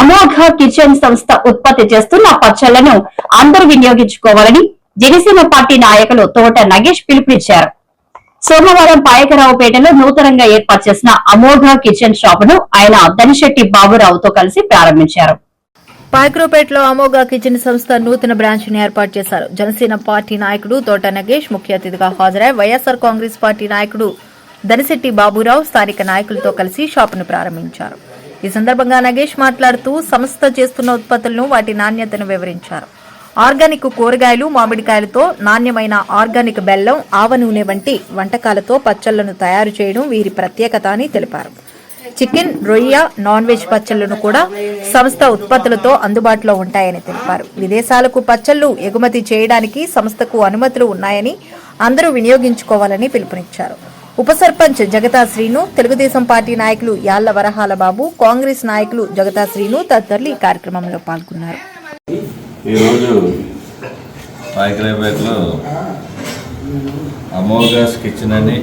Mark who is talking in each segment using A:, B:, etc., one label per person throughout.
A: Amogha kitchen సంస్థ ఉత్పత్తి చేస్తున్న పచ్చళ్ళను అందరూ వినియోగించుకోవాలని జనసేన పార్టీ నాయకులు తోట నగేష్ పిలుపునిచ్చారు. సోమవారం పాయకరావుపేటలో నూతనంగా ఏర్పాటు చేసిన అమోఘ కిచెన్ షాప్ను ఆయన దనిశెట్టి బాబురావుతో కలిసి ప్రారంభించారు.
B: పాయక్రోపేటలో అమోఘ కిచెన్ సంస్థ నూతన బ్రాంచ్ని ఏర్పాటు చేశారు. జనసేన పార్టీ నాయకుడు తోట నగేష్ ముఖ్య అతిథిగా హాజరై వైఎస్ఆర్ కాంగ్రెస్ పార్టీ నాయకుడు దనిశెట్టి బాబురావు స్థానిక నాయకులతో కలిసి షాపును ప్రారంభించారు. ఈ సందర్భంగా నగేష్ మాట్లాడుతూ సంస్థ చేస్తున్న ఉత్పత్తులను వాటి నాణ్యతను వివరించారు. ఆర్గానిక్ కూరగాయలు మామిడికాయలతో నాణ్యమైన ఆర్గానిక్ బెల్లం ఆవ నూనె వంటి వంటకాలతో పచ్చళ్ళను తయారు చేయడం వీరి ప్రత్యేకత అని తెలిపారు. చికెన్ రొయ్య నాన్ వెజ్ పచ్చళ్ళను కూడా సంస్థ ఉత్పత్తులతో అందుబాటులో ఉంటాయని తెలిపారు. విదేశాలకు పచ్చళ్ళు ఎగుమతి చేయడానికి సంస్థకు అనుమతులు ఉన్నాయని అందరూ వినియోగించుకోవాలని పిలుపునిచ్చారు. ఉప సర్పంచ్ జగతా శ్రీను తెలుగుదేశం పార్టీ నాయకులు యాళ్ళ వరహాల బాబు కాంగ్రెస్ నాయకులు జగతా శ్రీను తదితరులు ఈ కార్యక్రమంలో పాల్గొన్నారు.
C: ఈరోజు అమోగాస్ కిచెన్ అని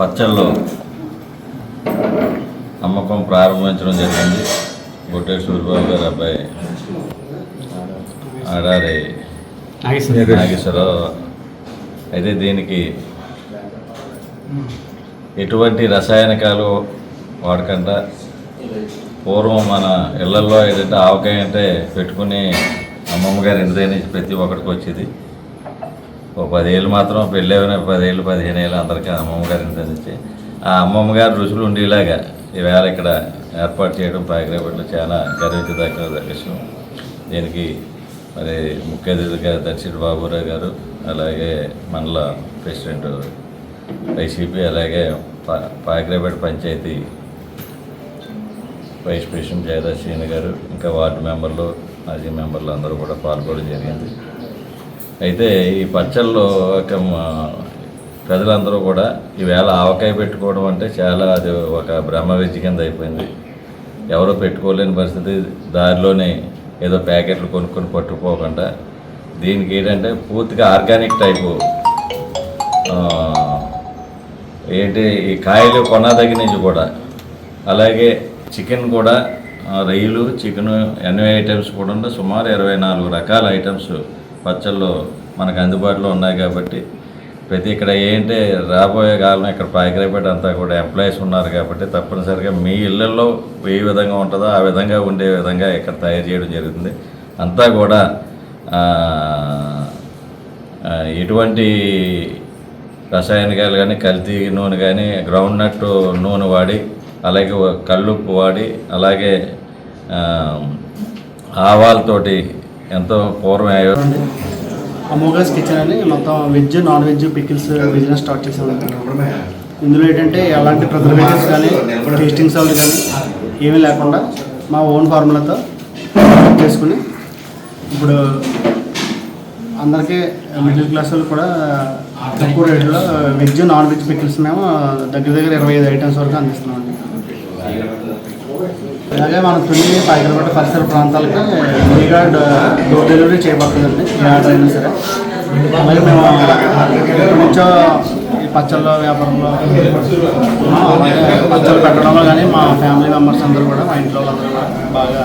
C: పచ్చళ్ళు అమ్మకం ప్రారంభించడం జరిగింది. బొట్టే సూర్యబాబు గారి అబ్బాయి ఆడారి నాగేశ్వరరావు. అయితే దీనికి ఎటువంటి రసాయనికాలు వాడకుండా పూర్వం మన ఇళ్ళలో ఏంటంటే ఆవకాయ అంటే పెట్టుకుని అమ్మమ్మ గారి ఇంటి దగ్గర నుంచి ప్రతి ఒక్కడికి వచ్చేది. ఓ పదేళ్ళు మాత్రం పెళ్ళైన పదేళ్ళు పదిహేను ఏళ్ళు అందరికీ అమ్మమ్మ గారి ఇంటి దగ్గర నుంచి. ఆ అమ్మమ్మ గారి రుచులు ఉండేలాగా ఈవేళ ఇక్కడ ఏర్పాటు చేయడం పాయకరేపట్లో చాలా గర్వించదగ్గ విషయం. దీనికి మరి ముఖ్య అతిథిగా దర్శిడ్ బాబురావు గారు అలాగే మండల ప్రెసిడెంట్ వైసీపీ అలాగే పా పాయకరేపేట పంచాయతీ వైస్ ప్రెసిడెంట్ జయదర్శిని గారు ఇంకా వార్డు మెంబర్లు మాజీ మెంబర్లు అందరూ కూడా పాల్గొనడం జరిగింది. అయితే ఈ పచ్చల్లో ఒక ప్రజలందరూ కూడా ఈవేళ ఆవకాయ పెట్టుకోవడం అంటే చాలా అది ఒక బ్రహ్మ విద్య కింద అయిపోయింది. ఎవరో పెట్టుకోలేని పరిస్థితి దారిలోనే ఏదో ప్యాకెట్లు కొనుక్కొని పట్టుకుపోకుండా దీనికి ఏంటంటే పూర్తిగా ఆర్గానిక్ టైపు ఏంటి ఈ కాయలు కొనదగినవి నుంచి కూడా. అలాగే చికెన్ కూడా రొయ్యలు చికెన్ ఎన్ని ఐటమ్స్ కూడా ఉంటే సుమారు ఇరవై నాలుగు రకాల ఐటమ్స్ పచ్చళ్ళు మనకు అందుబాటులో ఉన్నాయి కాబట్టి ప్రతి ఇక్కడ ఏంటి రాబోయే కాలం ఇక్కడ పాయకరేపేట అంతా కూడా ఎంప్లాయీస్ ఉన్నారు కాబట్టి తప్పనిసరిగా మీ ఇళ్ళల్లో ఏ విధంగా ఉంటుందో ఆ విధంగా ఉండే విధంగా ఇక్కడ తయారు చేయడం జరుగుతుంది. అంతా కూడా ఎటువంటి రసాయనికాలు కానీ కల్తీ నూనె కానీ గ్రౌండ్ నట్ నూనె వాడి అలాగే కళ్ళుప్పు వాడి అలాగే ఆవాలతోటి ఎంతో పూర్వం అయ్యో
D: అమోగాస్ కిచెన్ అని మొత్తం veg non veg pickles business start చేసాం ఇందులో ఏంటంటే ఎలాంటి ప్రిజర్వేటివ్స్ కానీ టేస్టింగ్ సాల్ట్ కానీ ఏమీ లేకుండా మా ఓన్ ఫార్ములాతో చేసుకుని ఇప్పుడు అందరికీ మిడిల్ క్లాస్ వాళ్ళు కూడా తక్కువ రేట్లో వెజ్ నాన్ వెజ్ పికిల్స్ మేము దగ్గర దగ్గర ఇరవై ఐదు ఐటమ్స్ వరకు అందిస్తున్నాం అలాగే మనం తుని పాయకరపేట పరిసర ప్రాంతాలకి ఫ్రీగా డోర్ డెలివరీ చేయబడుతుందండి. ఆర్డర్ అయినా సరే. అలాగే మేము నుంచో ఈ పచ్చళ్ళ వ్యాపారంలో అలాగే పచ్చళ్ళు పెట్టడంలో కానీ మా ఫ్యామిలీ మెంబర్స్ అందరూ కూడా మా ఇంట్లో వాళ్ళందరూ కూడా బాగా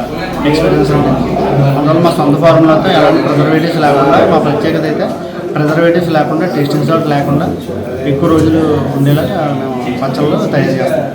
D: ఎక్స్పీరియన్స్ ఉంటుంది అందువల్ల మా సొంత ఫార్ములాతో ఎలాంటి ప్రిజర్వేటివ్స్ లేకుండా మా ప్రత్యేకత అయితే ప్రిజర్వేటివ్స్ లేకుండా టేస్టింగ్ సాల్ట్ లేకుండా ఎక్కువ రోజులు ఉండేలాగా మేము పచ్చళ్ళు తయారు చేస్తాం.